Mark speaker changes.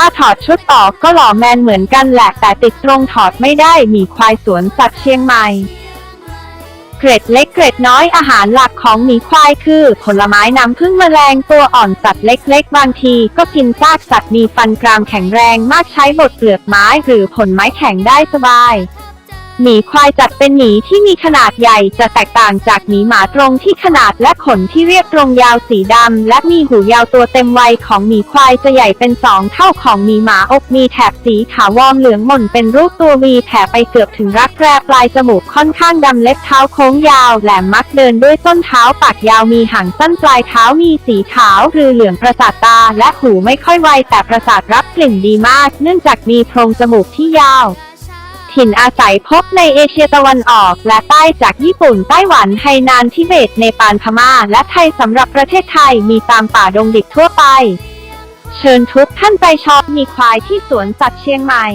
Speaker 1: ถ้าถอดชุดออกก็หล่อแมนเหมือนกันแหละแต่ติดตรงถอดไม่ได้หมีควายสวนสัตว์เชียงใหม่เกร็ดเล็กเกร็ดน้อยอาหารหลักของหมีควายคือ ผลไม้น้ำผึ้งแมลงตัวอ่อนสัตว์เล็กๆ บางทีก็กินซากสัตว์มีฟันกรามแข็งแรงมากใช้บดเปลือกไม้หรือผลไม้แข็งได้สบาย หมีควายจัดเป็นหมีที่มีขนาดใหญ่จะแตกต่างจากหมีหมาตรงที่ขนาดและขนที่เรียบตรงยาวสีดำและมีหูยาวตัวเต็มวัยของหมีควายจะใหญ่เป็นสองเท่าของหมีหมาอกมีแถบสีขาววอมเหลืองหม่นเป็นรูปตัววีแผ่ไปเกือบถึงรักแร้ปลายจมูกค่อนข้างดำเล็บเท้าโค้งยาวแหลมมักเดินด้วยส้นเท้าปากยาวมีหางสั้นปลายเท้ามีสีขาวหรือเหลืองประสาทตาและหูไม่ค่อยไวแต่ประสาทรับกลิ่นดีมาก เนื่องจากมีโพรงจมูกที่ยาว ถิ่นอาศัยพบในเอเชียตะวันออก และใต้จากญี่ปุ่นไต้หวันไฮนานทิเบตเนปาลพม่า และไทยสำหรับประเทศไทยมีตามป่าดงดิบทั่วไป เชิญทุกท่านไปช็อปมีควายที่สวนสัตว์เชียงใหม่